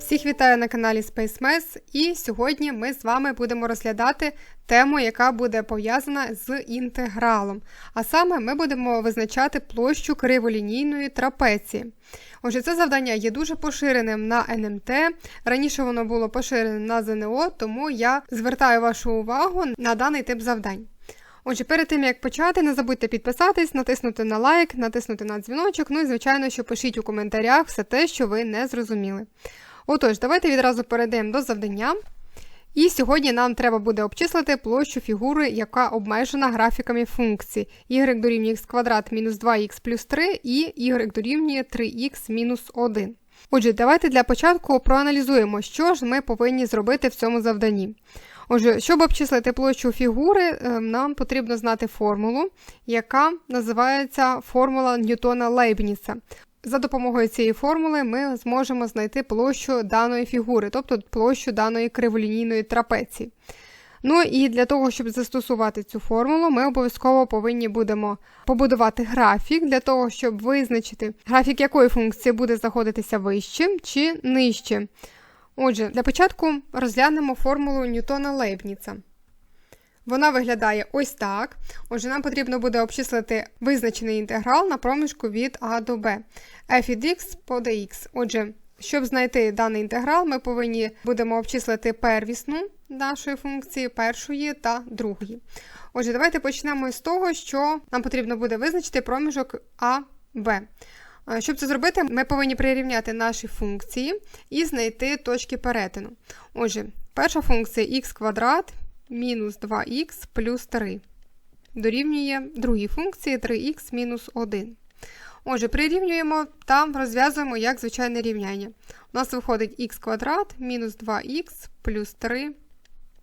Всіх вітаю на каналі SpaceMess і сьогодні ми з вами будемо розглядати тему, яка буде пов'язана з інтегралом. А саме ми будемо визначати площу криволінійної трапеції. Отже, це завдання є дуже поширеним на НМТ. Раніше воно було поширене на ЗНО, тому я звертаю вашу увагу на даний тип завдань. Отже, перед тим як почати, не забудьте підписатись, натиснути на лайк, натиснути на дзвіночок. Ну і, звичайно, що пишіть у коментарях все те, що ви не зрозуміли. Отож, давайте відразу перейдемо до завдання. І сьогодні нам треба буде обчислити площу фігури, яка обмежена графіками функцій y дорівнює x квадрат мінус 2х плюс 3 і y дорівнює 3х мінус 1. Отже, давайте для початку проаналізуємо, що ж ми повинні зробити в цьому завданні. Отже, щоб обчислити площу фігури, нам потрібно знати формулу, яка називається формула Ньютона Лейбніца. За допомогою цієї формули ми зможемо знайти площу даної фігури, тобто площу даної криволінійної трапеції. Ну і для того, щоб застосувати цю формулу, ми обов'язково повинні будемо побудувати графік для того, щоб визначити, графік якої функції буде знаходитися вище чи нижче. Отже, для початку розглянемо формулу Ньютона Лейбніца. Вона виглядає ось так. Отже, нам потрібно буде обчислити визначений інтеграл на проміжку від А до Б. f від x по dx. Отже, щоб знайти даний інтеграл, ми повинні будемо обчислити первісну нашої функції, першої та другої. Отже, давайте почнемо з того, що нам потрібно буде визначити проміжок А, Б. Щоб це зробити, ми повинні прирівняти наші функції і знайти точки перетину. Отже, перша функція х квадрат мінус 2х плюс 3 дорівнює другій функції 3х мінус 1. Отже, прирівнюємо та розв'язуємо як звичайне рівняння. У нас виходить х квадрат мінус 2х плюс 3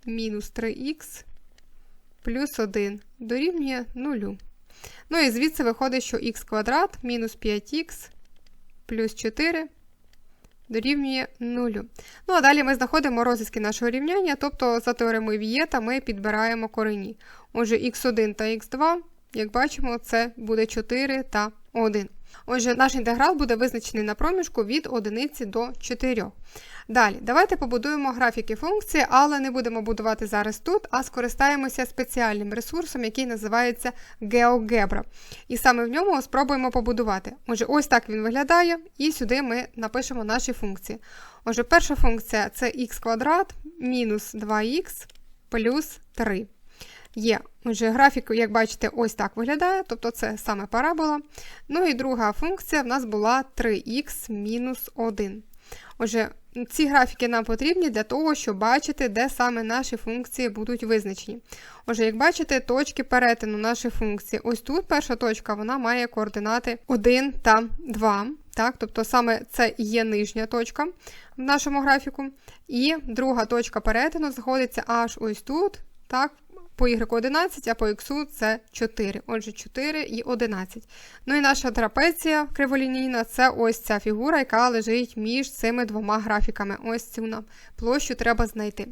мінус 3х плюс 1 дорівнює 0. Ну і звідси виходить, що х квадрат мінус 5х плюс 4 дорівнює 0. Ну, а далі ми знаходимо розв'язки нашого рівняння, тобто за теоремою Вієта ми підбираємо корені. Отже, х1 та х2, як бачимо, це буде 4 та 1. Отже, наш інтеграл буде визначений на проміжку від 1 до 4. Далі, давайте побудуємо графіки функції, але не будемо будувати зараз тут, а скористаємося спеціальним ресурсом, який називається GeoGebra. І саме в ньому спробуємо побудувати. Отже, ось так він виглядає, і сюди ми напишемо наші функції. Отже, перша функція це х квадрат мінус 2х плюс 3. Є. Отже, графік, як бачите, ось так виглядає, тобто це саме парабола. Ну і друга функція в нас була 3х мінус 1. Отже, ці графіки нам потрібні для того, щоб бачити, де саме наші функції будуть визначені. Отже, як бачите, точки перетину нашої функції. Ось тут перша точка вона має координати 1 та 2. Так, Тобто саме це є нижня точка в нашому графіку. І друга точка перетину знаходиться аж ось тут. так, по y 11, а по x це 4. Отже, 4 і 11. Ну і наша трапеція криволінійна це ось ця фігура, яка лежить між цими двома графіками. Ось цю нам площу треба знайти.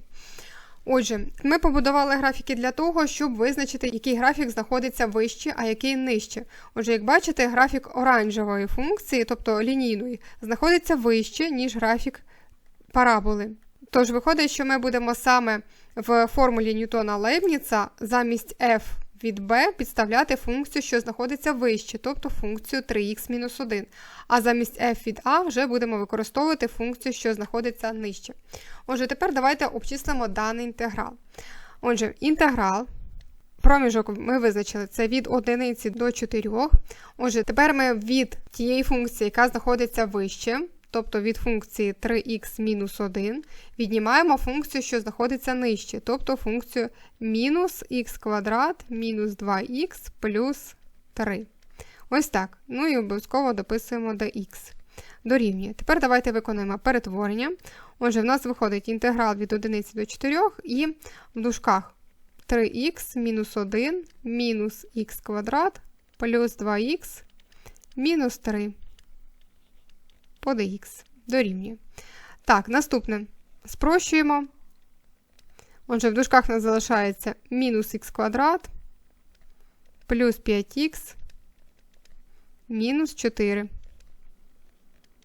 Отже, ми побудували графіки для того, щоб визначити, який графік знаходиться вище, а який нижче. Отже, як бачите, графік оранжевої функції, тобто лінійної, знаходиться вище, ніж графік параболи. Тож, виходить, що ми будемо саме в формулі Ньютона Лейбніца замість f від b підставляти функцію, що знаходиться вище, тобто функцію 3х-1. А замість f від a вже будемо використовувати функцію, що знаходиться нижче. Отже, тепер давайте обчислимо даний інтеграл. Отже, інтеграл. Проміжок ми визначили це від 1 до 4. Отже, тепер ми від тієї функції, яка знаходиться вище, тобто від функції 3х-1, віднімаємо функцію, що знаходиться нижче, тобто функцію мінус х квадрат мінус 2х плюс 3. Ось так. Ну і обов'язково дописуємо dx. Дорівнює. Тепер давайте виконуємо перетворення. Отже, в нас виходить інтеграл від 1 до 4 і в дужках 3х мінус 1 мінус х квадрат плюс 2х мінус 3 по dx дорівнює. Так, наступне. Спрощуємо. Отже, в дужках у нас залишається мінус х квадрат плюс 5х мінус 4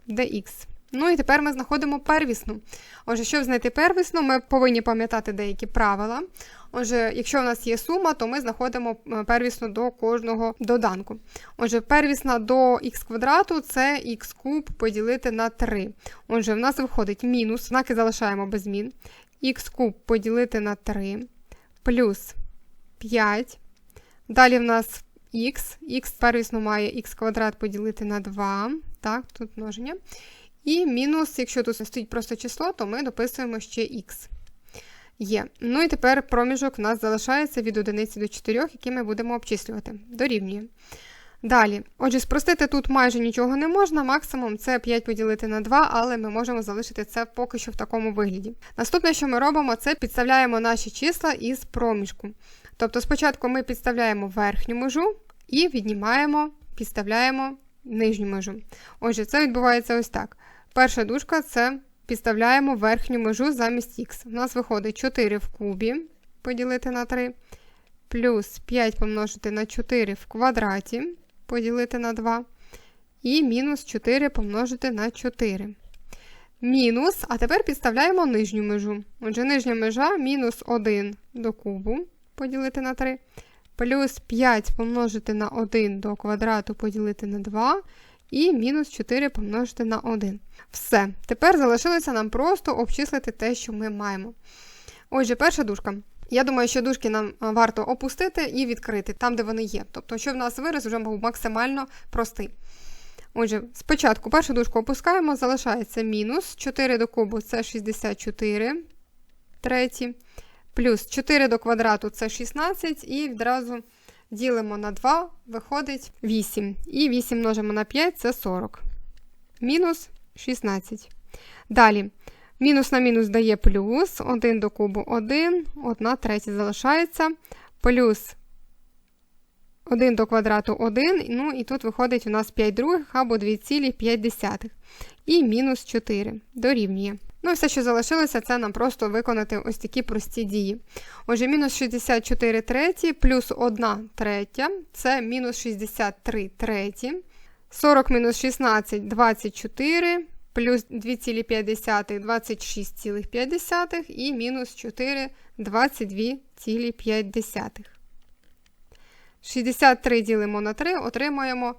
dx Ну і тепер ми знаходимо первісну. Отже, щоб знайти первісну, ми повинні пам'ятати деякі правила. Отже, якщо в нас є сума, то ми знаходимо е, первісну до кожного доданку. Отже, первісна до х квадрату це х куб поділити на 3. Отже, в нас виходить мінус, знаки залишаємо без змін. х куб поділити на 3 плюс 5. Далі в нас х, х первісно має х квадрат поділити на 2. Так, тут множення. І мінус, якщо тут стоїть просто число, то ми дописуємо ще х. Є. Ну і тепер проміжок у нас залишається від 1 до 4, який ми будемо обчислювати. Дорівнює. Далі, отже, спростити тут майже нічого не можна, максимум це 5 поділити на 2, але ми можемо залишити це поки що в такому вигляді. Наступне, що ми робимо, це підставляємо наші числа із проміжку. Тобто спочатку ми підставляємо верхню межу і віднімаємо, підставляємо нижню межу. Отже, це відбувається ось так. Перша дужка це підставляємо верхню межу замість х. У нас виходить 4 в кубі поділити на 3, плюс 5 помножити на 4 в квадраті поділити на 2, і мінус 4 помножити на 4. Мінус, а тепер підставляємо нижню межу. Отже, нижня межа мінус 1 до кубу поділити на 3, плюс 5 помножити на 1 до квадрату поділити на 2, і мінус 4 помножити на 1. Все. Тепер залишилося нам просто обчислити те, що ми маємо. Отже, перша дужка. Я думаю, що дужки нам варто опустити і відкрити там, де вони є. Тобто, щоб в нас вираз вже був максимально простий. Отже, спочатку першу дужку опускаємо, залишається мінус 4 до кубу це 64 треті, плюс 4 до квадрату це 16, і відразу ділимо на 2, виходить 8. І 8 множимо на 5 це 40. Мінус 16. Далі. Мінус на мінус дає плюс, 1 до кубу 1, 1 третя залишається, плюс 1 до квадрату 1, ну і тут виходить у нас 5 других або 2,5. І мінус 4 дорівнює. Ну і все, що залишилося, це нам просто виконати ось такі прості дії. Отже, мінус 64 треті плюс 1 третя, це мінус 63 треті. 40 мінус 16 24, плюс 2,5 26,5 і мінус 4 22,5. 63 ділимо на 3, отримаємо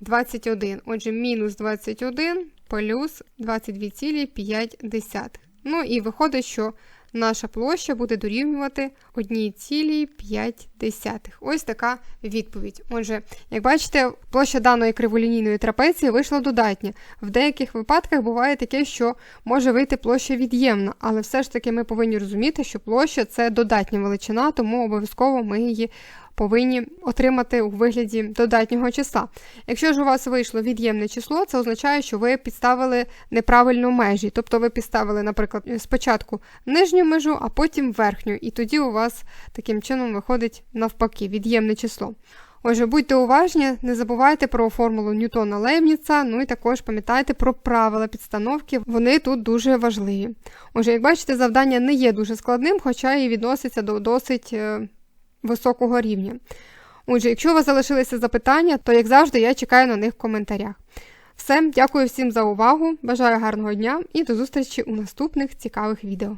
21. Отже, мінус 21 плюс 22,5. Ну і виходить, що наша площа буде дорівнювати 1,5. Ось така відповідь. Отже, як бачите, площа даної криволінійної трапеції вийшла додатня. В деяких випадках буває таке, що може вийти площа від'ємна, але все ж таки ми повинні розуміти, що площа це додатня величина, тому обов'язково ми її повинні отримати у вигляді додатнього числа. Якщо ж у вас вийшло від'ємне число, це означає, що ви підставили неправильну межі. Тобто ви підставили, наприклад, спочатку нижню межу, а потім верхню. І тоді у вас таким чином виходить навпаки від'ємне число. Отже, будьте уважні, не забувайте про формулу Ньютона Лейбніца, ну і також пам'ятайте про правила підстановки, вони тут дуже важливі. Отже, як бачите, завдання не є дуже складним, хоча і відноситься до досить е, високого рівня. Отже, якщо у вас залишилися запитання, то, як завжди, я чекаю на них в коментарях. Все, дякую всім за увагу, бажаю гарного дня і до зустрічі у наступних цікавих відео.